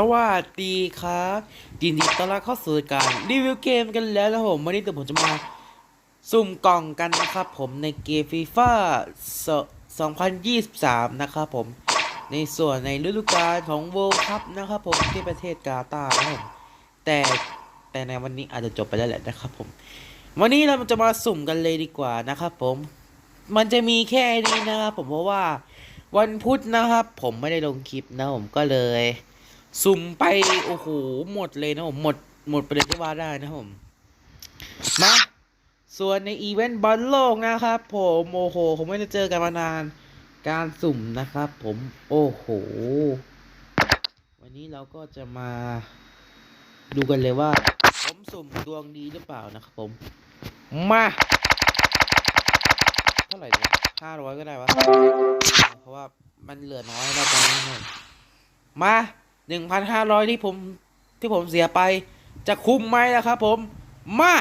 สวัสดีครับยินดีต้อนรับเข้าสู่การรีวิวเกมกันแล้วนะผมวันนี้เดี๋ยวผมจะมาสุ่มกล่องกันนะครับผมในเกมฟีฟ่า2023 นะครับผม ในส่วนในฤดูกาลของ World Cup นะครับผมที่ประเทศกาตาร์นะผมแต่แต่ในวันนี้อาจจะจบไปแล้วแหละนะครับผม วันนี้เราจะมาสุ่มกันเลยดีกว่านะครับผม มันจะมีแค่นี้นะครับผมเพราะว่าวันพุธนะครับ ผมไม่ได้ลงคลิปนะผมก็เลย สุ่มไป โอ้โห หมดเลยนะผม หมด หมดไปเลยก็ว่าได้นะผม มา ส่วนในอีเวนต์บอลโลกนะครับผมโอ้โห ผมไม่ได้เจอกันมานาน การสุ่มนะครับผม โอ้โห วันนี้เราก็จะมาดูกันเลยว่า ผมสุ่มดวงดีหรือเปล่านะครับผม มา เท่าไหร่เนี่ยห้าร้อยก็ได้วะ เพราะว่ามันเหลือน้อยแล้วตอนนี้เนี่ยมา หนึ่งพันห้าร้อยที่ผมที่ผมเสียไป จะคุ้มไหมล่ะครับผม มา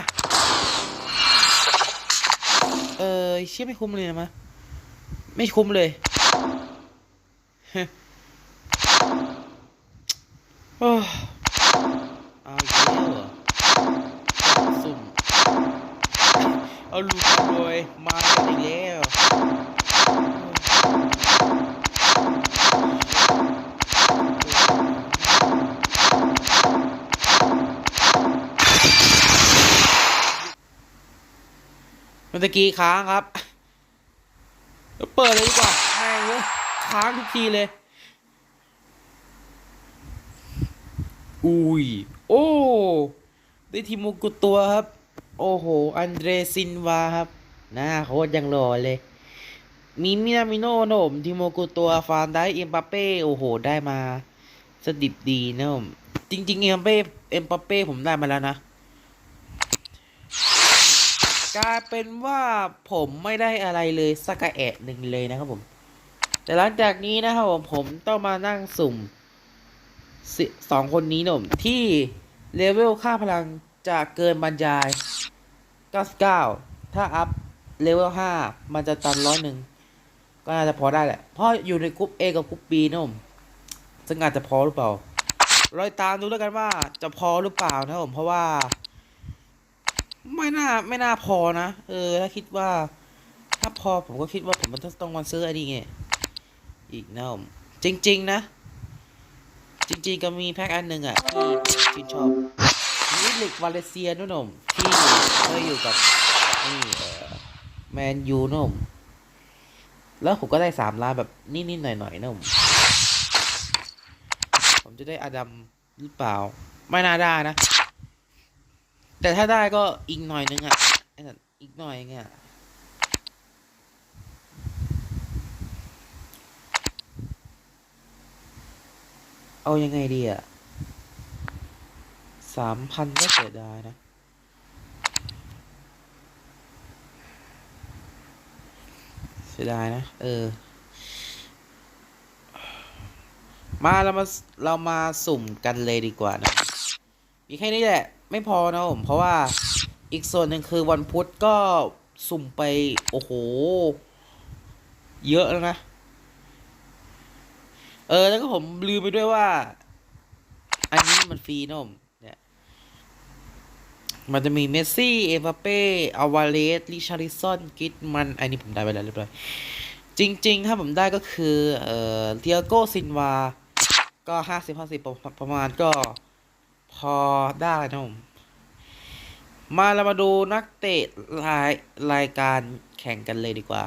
เออเชี่ยไม่คุ้มเลยนะมะไม่คุ้มเลยโอ้เอาอีกแล้วเหรอสุ่ม เอาลูกรวยมาอีกแล้ว เมื่อกี้ค้างครับ เปิดเลยดีกว่าแม่งเลยค้างทุกทีเลย อุ้ย โอ้ ได้ทีมมุกุตัวครับ โอ้โห อันเดรซินวาครับ หน้าโคตรยังหล่อเลย มีมินามิโน่นผมทีโมกุตัว ฟานได้เอ็มบัปเป้ โอ้โห ได้มา สดิบดีนะผม จริงๆ เอ็มบัปเป้ เอ็มบัปเป้ผมได้มาแล้วนะ กลายเป็นว่าผมไม่ได้อะไรเลยสักแอะหนึ่งเลยนะครับผม แต่หลังจากนี้นะครับผมผมต้องมานั่งสุ่มสองคนนี้หนุ่มที่เลเวลค่าพลังจะเกินบรรยาย 99 ถ้าอัพเลเวล 5 มันจะตันร้อยหนึ่งก็น่าจะพอได้แหละ เพราะอยู่ในกรุ๊ป A กับกรุ๊ป B นะผมซึ่งอาจจะพอหรือเปล่า รอยตามดูแล้วกันว่าจะพอหรือเปล่านะครับผม เพราะว่า ไม่น่าไม่น่าพอนะ เออ ถ้าคิดว่า ถ้าพอผมก็คิดว่าผมมันต้องต้องมาซื้ออันนี้ไง อีกนะผมจริง ๆ นะ จริง ๆ ก็มีแพ็คอันหนึ่งอะ ที่ชื่นชอบมิลิกวาเลเซียนุ่นมที่เคยอยู่กับนี่แมนยูนุ่มแล้วผมก็ได้สามล้านแบบนิดๆหน่อยๆนุ่มผมจะได้อดัมหรือเปล่า ไม่น่าได้นะ แต่ถ้าได้ก็อีกหน่อยนึงอะไอ้นั่นอีกหน่อยเงี้ยเอายังไงดีอะสามพันก็เสียดายนะ เสียดายนะ เออ มาเรามาเรามาสุ่มกันเลยดีกว่านะ มีแค่นี้แหละ ไม่พอนะผม เพราะว่าอีกส่วนหนึ่งคือวันพุธก็สุ่มไป โอ้โห เยอะแล้วนะ เออ แล้วก็ผมลืมไปด้วยว่า อันนี้มันฟรีนะผมเนี่ยมันจะมีเมสซี่ เอมบัปเป้อาวาเลสลิชาริซอน กิตมัน อันนี้ผมได้ไปแล้วเรียบร้อย จริง ๆ ถ้าผมได้ก็คือ เอ่อเทียโกซินวา ก็ห้าสิบห้าสิบประมาณก็ พอได้นะผมมาเรามาดูนักเตะรายรายการแข่งกันเลยดีกว่า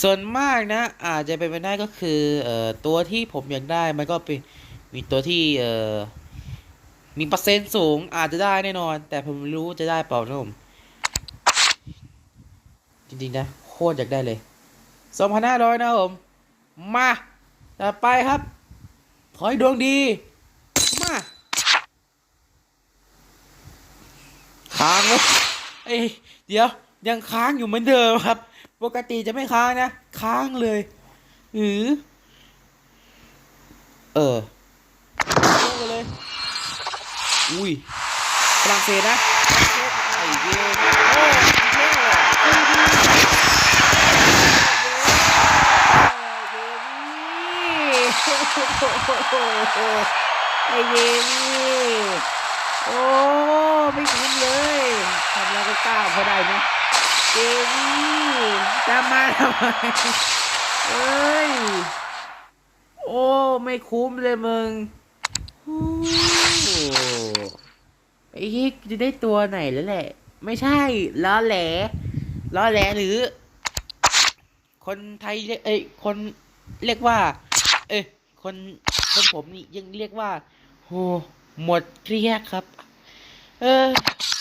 ส่วนมากนะ อาจจะเป็นไปได้ก็คือเอ่อตัวที่ผมอยากได้มันก็เป็นมีตัวที่เอ่อมีเปอร์เซ็นต์สูงอาจจะได้แน่นอน แต่ผมรู้จะได้เปล่านะผมจริงๆนะโคตรอยากได้เลยสองพันห้าร้อยนะผม มาต่อไปครับ ขอให้ดวงดี มา ค้างเลยเอ้ยเดี๋ยวยังค้างอยู่เหมือนเดิมครับ ปกติจะไม่ค้างนะ ค้างเลยหือเออเริ่มกันเลย อุ้ยฝรั่งเศสนะไอ้เย้โอ้ยเย้เย้เย้ไอเยนี่ โอ้ไม่คุ้มเลยทำแล้วก็กล้าพอได้ไหมเจนี่จะมาทำไมเอ้ย โอ้ ไม่คุ้มเลยมึงโอ้ไอ้ฮิกจะได้ตัวไหนแล้วแหละ ไม่ใช่ล้อแหลล้อแหลหรือ คนไทยเรียกเอ้ยคนเรียกว่า เอ้ยคนคนผมนี่ยังเรียกว่าโหหมดเกลี้ยครับ เออ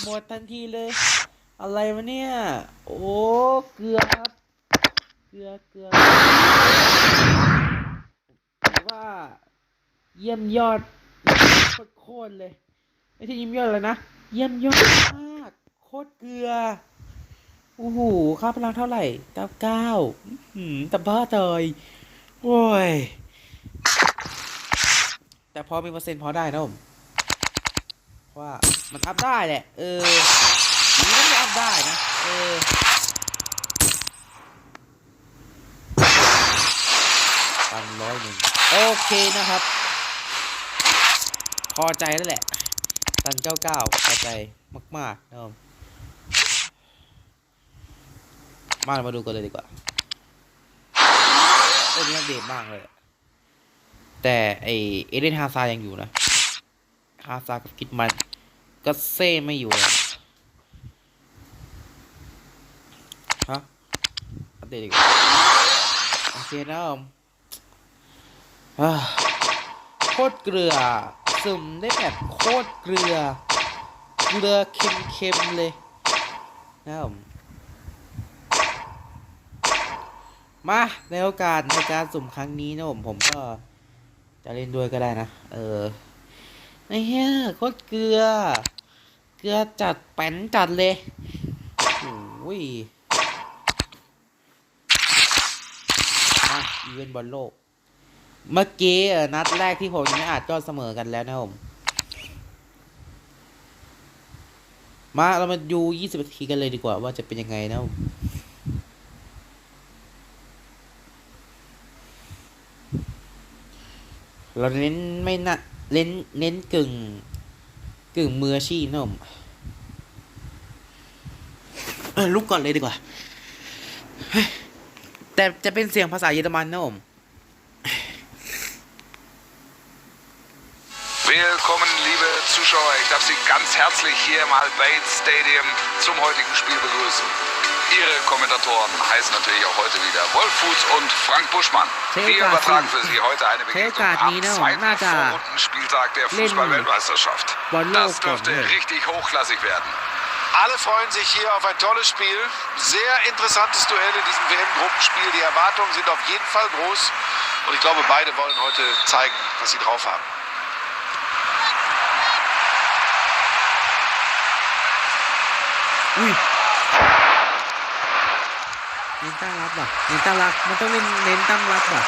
หมดทันทีเลย อะไรวะเนี่ย โอ้เกลือครับเกลือเกลือถือว่า เยี่ยมยอดโคตรเลย ไม่ใช่เยี่ยมยอดเลยนะ เยี่ยมยอดมากโคตรเกลือโอ้โหค่าพลังเท่าไหร่เก้าเก้าหืมแต่บ้าเตยโอ้ย แต่พอมีเปอร์เซ็นต์พอได้นะผม ว่ามันอัพได้แหละ เออนี่มันอัพได้นะ เออตันร้อยหนึ่งโอเคนะครับ พอใจแล้วแหละตันเก้าเก้าพอใจมากๆนะครับมาเรามาดูกันเลยดีกว่าโอ้นี่อัปเดตมากเลยอะแต่ไอเอเดนฮาซายังอยู่นะฮาซากับกิดมัน ก็เซ่ไม่อยู่แล้วฮะอัปเดตดีกว่าโอเคนะครับอ่าโคตรเกลือซึมได้แบบโคตรเกลือ เกลือเค็มๆเลยนะครับมาในโอกาสในการสุ่มครั้งนี้นะผมผมก็จะเล่นด้วยก็ได้นะ เออไอ้เหี้ยโคตรเกลือ เกลือจัดแป้นจัดเลยโอ้ยอีเวนต์บอลโลก เมื่อกี้นัดแรกที่ผมยังไม่อาจก็เสมอกันแล้วนะผม มาเรามาดู20นาทีกันเลยดีกว่าว่าจะเป็นยังไงนะเราเน้นไม่นะเน้นเน้นกึ่ง กึ่งมืออาชีพนะผมเออลุกก่อนเลยดีกว่าเฮ้ยแต่จะเป็นเสียงภาษาเยอรมันนะผม Willkommen, liebe Zuschauer. Ich darf Sie ganz herzlich hier im Al-Bayt Stadium zum heutigen Spiel begrüßen. Ihre Kommentatoren heißen natürlich auch heute wieder Wolf Fuß und Frank Buschmann. Wir übertragen für Sie heute eine Begegnung am zweiten Vorrundenspieltag der Fußball-Weltmeisterschaft. Das dürfte richtig hochklassig werden. Alle freuen sich hier auf ein tolles Spiel. Sehr interessantes Duell in diesem WM-Gruppenspiel. Die Erwartungen sind auf jeden Fall groß. Und ich glaube, beide wollen heute zeigen, was sie drauf haben. Ui. ตั้งรับว่ะเน้นตั้งรับมันต้องเล่นเน้นตั้งรับว่ะ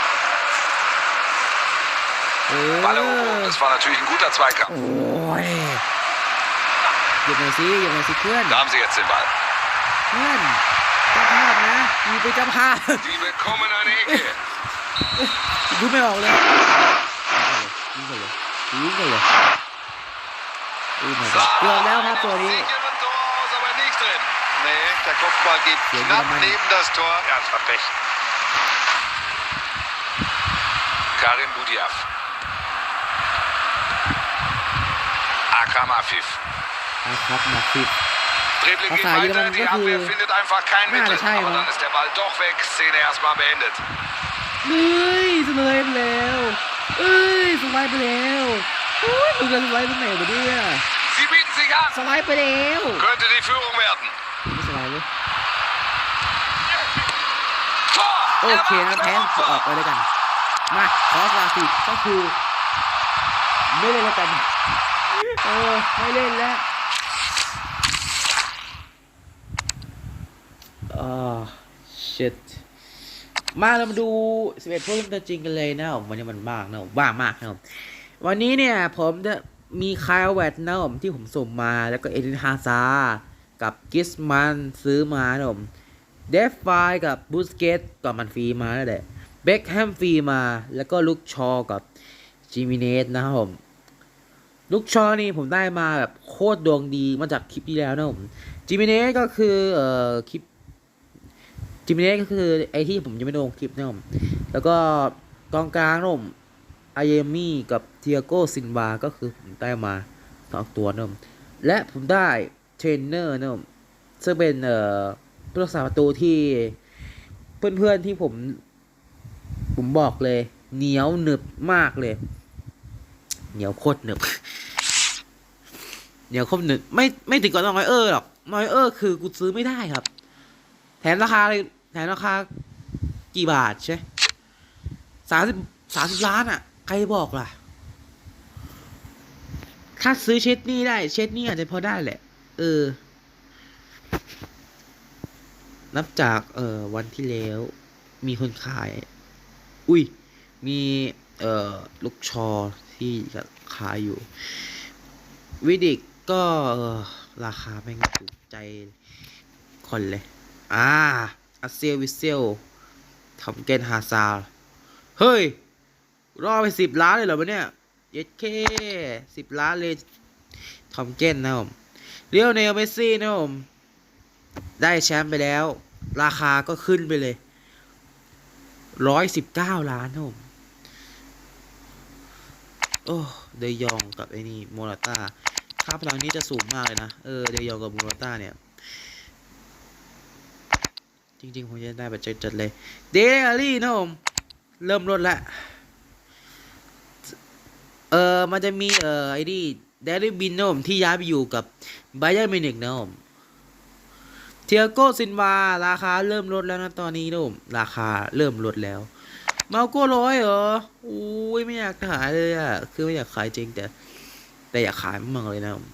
เออ Balleroberung, das war natürlich ein guter Zweikampf. โอ้ยหยุดหน่อยสิหยุดหน่อยสิเพื่อน Da haben Sie jetzt den Ball. เพื่อนเจ้าภาพนะมีเป็นเจ้าภาพ Sie bekommen eine Ecke. ดูไม่ออกเลยยิงกันเลยยิงกันเลยยิงกันเลย Sah เกือบแล้วครับ einem ตัวนี้ sicheren Tor aus, aber nicht drin. Nee, der Kopfball geht Ja, knapp Mann. neben das Tor. Ja, das war Pech. Karim Budiaf. Akram Afif. นะครับมาฟิต Dribbling geht Was war hier weiter, dann die so Abwehr viel? findet einfach kein Ja, Mittel. das heißt, Aber ja. dann ist der Ball doch weg. Szene erstmal beendet. เฮ้ยสไลด์ไปแล้วเอ้ยสไลด์ไปแล้วโอ้ยมึงจะสไลด์ไปไหนวะเนี่ย Sie bieten sich ส an. ไลด์ไปแล้ว Könnte die Führung werden. โอเคนะแพ้ออกไปเลยกัน มาคอสลาสิก็คือไม่เล่นแล้วกัน เออ ไม่เล่นแล้วอ่า shit มาเรามาดู11ผู้เล่นตัวจริงกันเลยนะครับวันนี้มันบ้างนะผมว่ามากนะครับวันนี้เนี่ย ผมจะมีคายแวดนะผมที่ผมส่งมาแล้วก็เอดินฮาซากับกิสมันซื้อมานะผม เดฟไฟกับบูสเกตก็มันฟรีมาแล้วแหละเบคแฮมฟรีมา แล้วก็ลุกชอกับจิมิเนสนะครับผมลูกชอนี่ผมได้มาแบบโคตรดวงดีมาจากคลิปที่แล้วนะผมจิมิเนสก็คือเอ่อคลิปจิมิเนสก็คือไอที่ผมยังไม่ลงคลิปนะผมแล้วก็กองกลางนะผมอายมี่กับเทียโกซินวาก็คือผมได้มาสองตัวนะผมและผมได้เทรนเนอร์นะผมซึ่งเป็นเอ่อ ผู้รักษาประตูที่ เพื่อนๆที่ผม ผมบอกเลย เหนียวหนึบมากเลย เหนียวโคตรหนึบเหนียวโคตรหนึบไม่ไม่ถึงกับน้อยเออร์หรอกน้อยเออร์คือกูซื้อไม่ได้ครับ แถมราคาเลยแถมราคากี่บาทใช่สามสิบสามสิบล้านอะ ใครบอกล่ะ ถ้าซื้อเช็ดนี่ได้ เช็ดนี่อาจจะพอได้แหละ เออ นับจากเอ่อวันที่แล้ว มีคนขาย อุ้ย มีเอ่อลูกชอที่ขายอยู่ วิดิกก็ราคาแม่งถูกใจคนเลย อ่าอาเซียวิเซลทำเกนฮาซาร์เฮ้ย รอไปสิบล้านเลยเหรอวะเนี่ย เย็ดเคสิบล้านเลยทอมเกนนะผมเรียวเนลเมซี่นะผม ได้แชมป์ไปแล้ว ราคาก็ขึ้นไปเลยร้อยสิบเก้าล้านนะผมโอ้เดยองกับไอ้นี่โมราต้าค่าพลังนี้จะสูงมากเลยนะ เออเดยองกับโมราต้าเนี่ย จริงๆผมจะได้แบบจัดๆเลย เดลี่นะผม เริ่มลดละ เออมันจะมีเออไอ้นี่เดลิบินนะผมที่ย้ายไปอยู่กับไบเ e อร์มินิกนะผม เทียโกซินวาราคาเริ่มลดแล้วนะตอนนี้นะผมราคาเริ่มลดแล้วเมาโก้ร้อยเหรออุ้ยไม่อยากขายเลยอะคือไม่อยากขายจริงแต่ แต่อยากขายมากๆเลยนะผม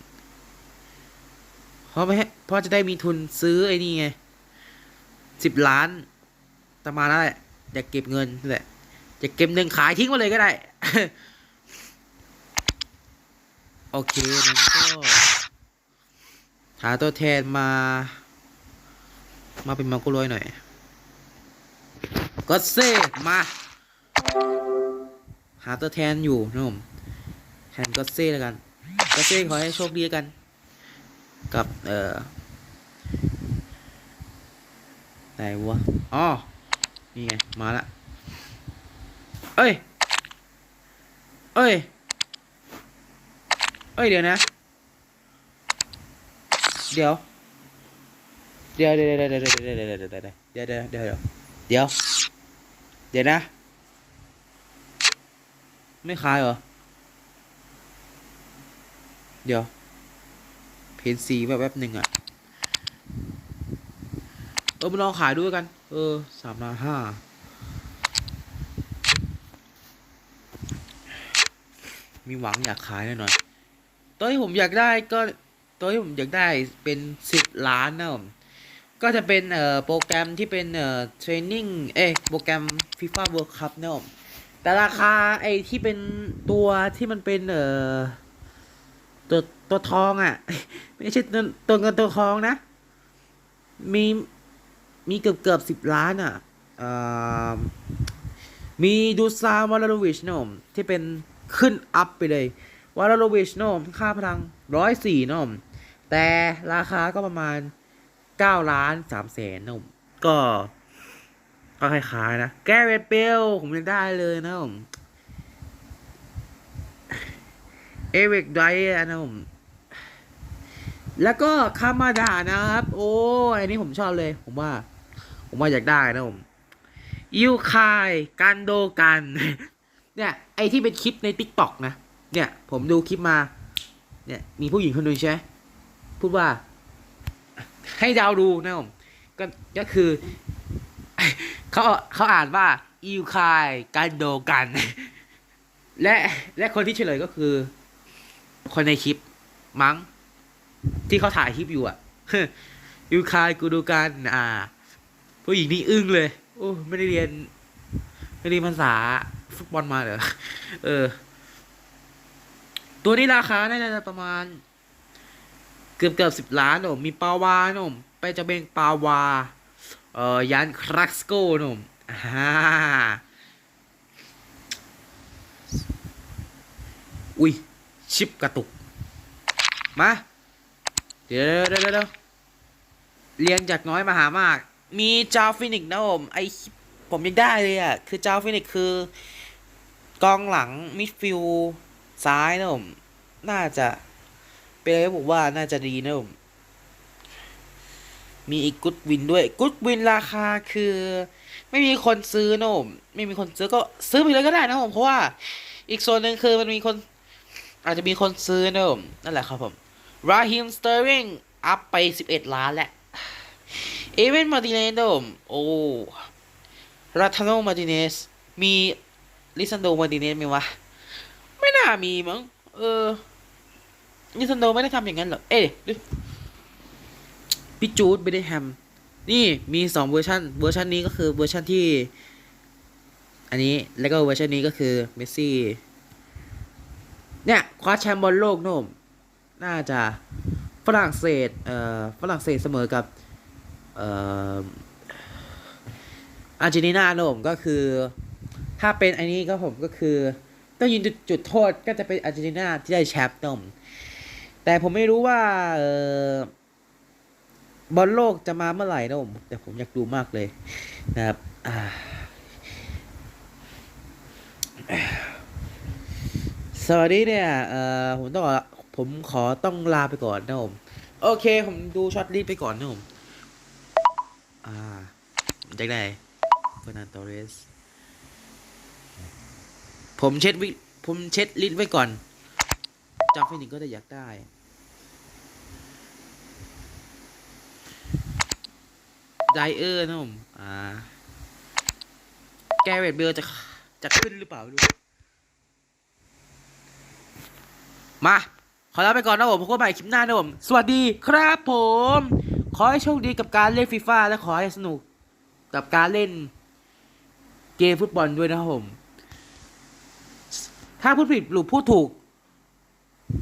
เพราะไม่เพราะจะได้มีทุนซื้อไอ้นี่ไงสิบล้านประมาณนั้นแหละอยากเก็บเงินนั่แหละจะเก็บเงินขายทิ้งไปเลยก็ได้ โอเคนั้นก็หาตัวแทนมา มาเป็นมาโก้ร้อยหน่อยก็เซมา หาตัวแทนอยู่นะผมแทนก็เซ่แล้วกันก็เซ่ขอให้โชคดีแล้วกัน กับเอ่อไหนวะอ๋อนี่ไง มาละ เอ้ย เอ้ย เอ้ย เดี๋ยวนะ เดี๋ยว เดี๋ยวเดี๋ยวเดี๋ยวเดี๋ยวเดี๋ยวเดี๋ยวเดี๋ยวเดี๋ยวเดี๋ยวเดี๋ยวเดี๋ยวเดี๋ยวเดี๋ยวนะ ไม่ขายเหรอ เดี๋ยว เพนซีแบบแป๊บหนึ่งอะ เออมาลองขายด้วยกัน เออสามล้านห้ามีหวังอยากขายแน่นอนตัวที่ผมอยากได้ก็ตัวที่ผมอยากได้เป็นสิบล้านนะผม ก็จะเป็นเอ่อโปรแกรมที่เป็นเอ่อเทรนนิ่งเอ้โปรแกรม FIFA World Cup นะผมแต่ราคาไอ้ที่เป็นตัวที่มันเป็นเอ่อตัวตัวทองอะ่ะ ไม่ใช่ตัวตัวเงินตัวทองนะ มีมีเกือบเกือบสิบล้านอะ่ะเอ่อมีดูซาวาลาโลวิชนะผมที่เป็นขึ้นอัพไปเลยวาลาโลวิชนะผมค่าพลังร้อยสี่นะผมแต่ราคาก็ประมาณ เก้าล้านสามแสนนะผมก็ก็คล้ายๆนะ แกเรตเบลผมยังได้เลยนะผมเอริกไดนะผม แล้วก็คามาดานะครับ โอ้อันนี้ผมชอบเลย ผมว่า ผมว่าอยากได้นะผมยูคายกันโดกัน เนี่ย ไอที่เป็นคลิปใน t ิ k t o k นะ เนี่ย ผมดูคลิปมา เนี่ย มีผู้หญิงคนหนึ่งใช่ พูดว่า ให้เดาวดูนะผมก็ก็คือเขาเขาอ่านว่าอิวคายกันโดกัน และและคนที่เฉลยก็คือ คนในคลิปมั้ง ที่เขาถ่ายคลิปอยู่อะอิวคายกูดูกันอ่า ผู้หญิงนี่อึ้งเลย โอ้ไม่ได้เรียนไม่ได้เรียนภาษาฟุตบอลมาเหรอเออ ตัวนี้ราคาน่าจะประมาณ เกือบเกือบสิบล้านหนมมีปาวาหนมไปจะเป็นปาวาเอ่อยันครักสโกหนมอ่าอุ้ยชิปกระตุก มา เดี๋ยวเดี๋ยวเดี๋ยวเรียงจากน้อยมาหามาก มีจาวฟินิกนะผมไอผมยังได้เลยอะ คือจาวฟินิกคือกองหลังมิดฟิลซ้ายนะผม น่าจะ เป็นอะไรผมว่าน่าจะดีนะผม มีอีกกุดวินด้วย กุดวินราคาคือ ไม่มีคนซื้อนะผม ไม่มีคนซื้อก็ซื้อไปเลยก็ได้นะผม เพราะว่า อีกส่วนหนึ่งคือมันมีคน อาจจะมีคนซื้อนะผม นั่นแหละครับผมราฮิมสเตอร์ริงอัพไป 11 ล้านแหล้วเอเวนมาติเนสนะผม โอ้รัตโนมาติเนส มีลิซันโดมาติเนสไหมวะ ไม่น่ามีมั้ง เออ ลิซันโดไม่ได้ทำอย่างนั้นหรอก เอ๊ะดูพี่จูดไม่ได้แฮมนี่มีสองเวอร์ชันเวอร์ชันนี้ก็คือเวอร์ชันที่ อันนี้แล้วก็เวอร์ชันนี้ก็คือเมสซี่ เนี่ยคว้าแชมป์บอลโลกโนมน่าจะฝรั่งเศส เอ่อ ฝรั่งเศสเสมอกับ เอ่อ อาร์เจนตินาโนมก็คือ ถ้าเป็นอันนี้ก็ผมก็คือ ต้องยิงจุดจุดโทษก็จะเป็นอาร์เจนตินาที่ได้แชมป์โนม แต่ผมไม่รู้ว่าออบอลโลกจะมาเมื่อไหร่นะผมแต่ผมอยากดูมากเลยนะครับสวัสดีเนี่ยผมต้องอผมขอต้องลาไปก่อนนะผมโอเค ผมดูช็อตรีดไปก่อนนะผมอ่าผมจได้เฟอร์นันโตเรสผมเช็ดวิผมเช็ดลิ้นไว้ก่อนจำฟินิกก็จะอยากได้ ไดเออร์นะผม อ่า แกเรตเบลจะจะขึ้นหรือเปล่าไม่รู้มา ขอลาไปก่อนนะผมพบกันใหม่คลิปหน้านะผม สวัสดีครับผม ขอให้โชคดีกับการเล่นฟีฟ่าและขอให้สนุกกับการเล่นเกมฟุตบอลด้วยนะครับผม ถ้าพูดผิดหรือพูดถูก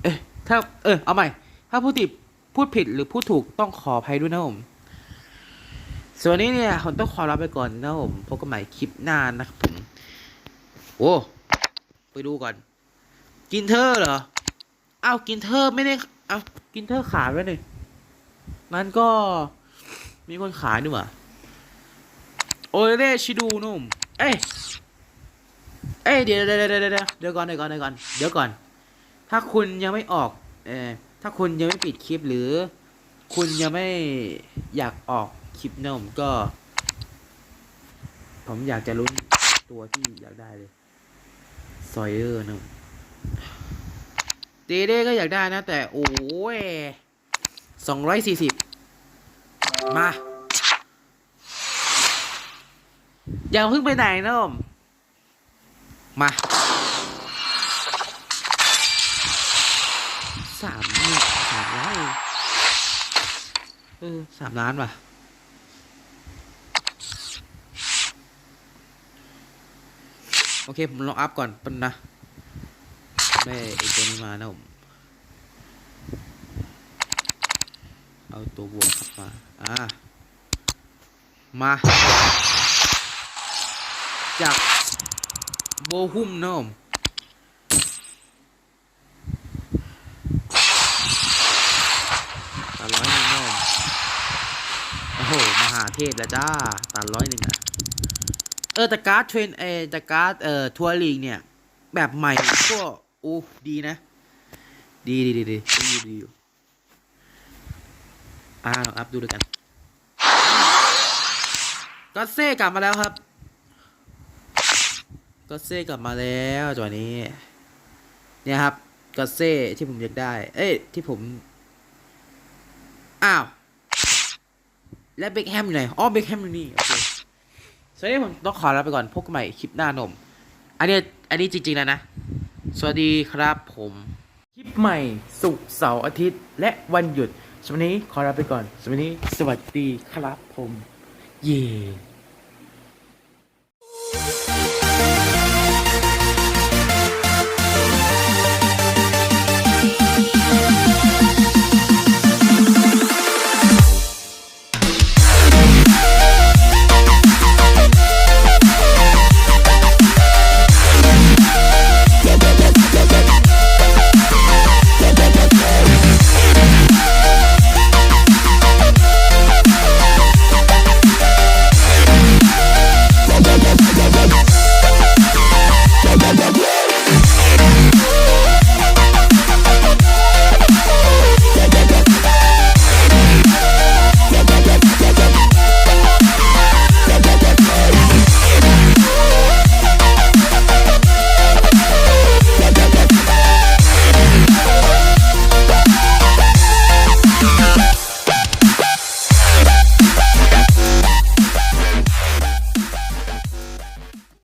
เอ๊ะถ้า เออเอาใหม่ ถ้าพูดผิดพูดผิดหรือพูดถูกต้องขออภัยด้วยนะผม ส่วนนี้เนี่ยผมต้องขอลาไปก่อนนะผมพบกันใหม่คลิปหน้านะครับผมโอ้ไปดูก่อน กินเธอเหรออ้าวกินเธอไม่ได้อ้าวกินเธอขายไว้หนึ่งนั้นก็มีคนขายด้วยว่ะโอเลเล่ชิดูนุ่มเอ้ยเอ้ยเดี๋ยวเดี๋ยวเดี๋ยวเดี๋ยวเดี๋ยวก่อนเดี๋ยวก่อนเดี๋ยวก่อนเดี๋ยวก่อน ถ้าคุณยังไม่ออกเออถ้าคุณยังไม่ปิดคลิปหรือ คุณยังไม่อยากออก คลิปนะผมก็ ผมอยากจะลุ้นตัวที่อยากได้เลยซอยเออร์นะเดเด้ก็อยากได้นะ แต่โอ้ยสองร้อยสี่สิบมา อย่าเพิ่งไปไหนนะผมมาสามสามล้านเองเออสามล้านว่ะ โอเค ผมลองอัพก่อนป็นนะได้ไอตัวนี้มานะผม เอาตัวบวกครับมา อ่า มา จากโบหุ่มนะผมตาร้อยหนึ่งนะผมโอ้โห มหาเทพแล้วจ้าตาร้อยหนึ่งอะ เออแต่การ์ดเทรนเอแต่การ์ดเอ่อทัวร์ลีกเนี่ย แบบใหม่ก็โอ้ดีนะ ดีดีดีดีดีดีอยู่อ่าลองอัพดูด้วยกันก็เซ่กลับมาแล้วครับก็เซ่กลับมาแล้วจังหวะนี้ เนี่ยครับก็เซ่ที่ผมอยากได้ เอ้ยที่ผม อ้าว และเบคแฮมอยู่ไหนอ๋อเบคแฮมอยู่นี่โอเค วัสดีผมต้องขอลาไปก่อนพบกันใหม่คลิปหน้านม อันนี้อันนี้จริงๆแล้วนะ สวัสดีครับผม คลิปใหม่สุกเสาร์อาทิตย์ และวันหยุดสำหรับวันนี้ขอลาไปก่อนสำหรับวันนี้สวัสดีครับผม เย่